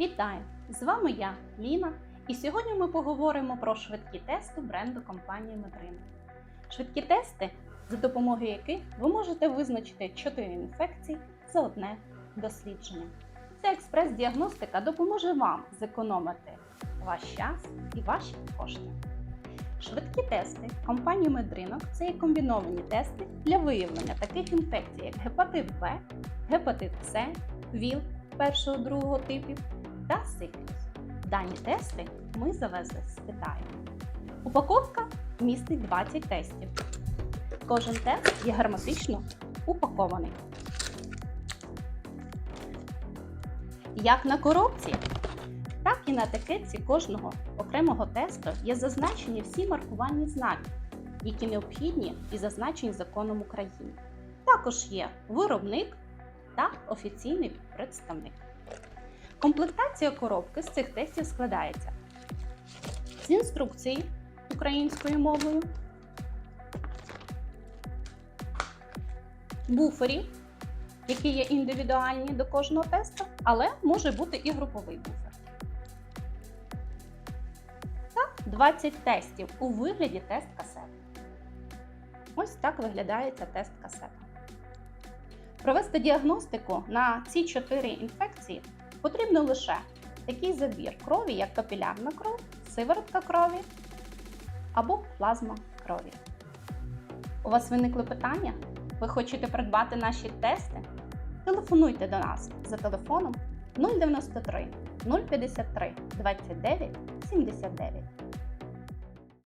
Вітаю! З вами я, Ліна, і сьогодні ми поговоримо про швидкі тести бренду компанії Медрина. Швидкі тести, за допомогою яких ви можете визначити 4 інфекції за одне дослідження. Ця експрес-діагностика допоможе вам зекономити ваш час і ваші кошти. Швидкі тести компанії Медринок це є комбіновані тести для виявлення таких інфекцій, як гепатит В, гепатит С, ВІЛ першого другого типів та сифіліс. Дані тести ми завезли з Китаю. Упаковка містить 20 тестів. Кожен тест є герметично упакований. Як на коробці, так і на етикетці кожного окремого тесту є зазначені всі маркувальні знаки, які необхідні і зазначені законом України. Також є виробник та офіційний представник. Комплектація коробки з цих тестів складається з інструкції українською мовою, буферів, які є індивідуальні до кожного тесту, але може бути і груповий буфер. Та 20 тестів у вигляді тест касети. Ось так виглядає тест касета. Провести діагностику на ці чотири інфекції потрібно лише такий забір крові, як капілярна кров, сиворотка крові або плазма крові. У вас виникли питання? Ви хочете придбати наші тести? Телефонуйте до нас за телефоном 093 053 29 79.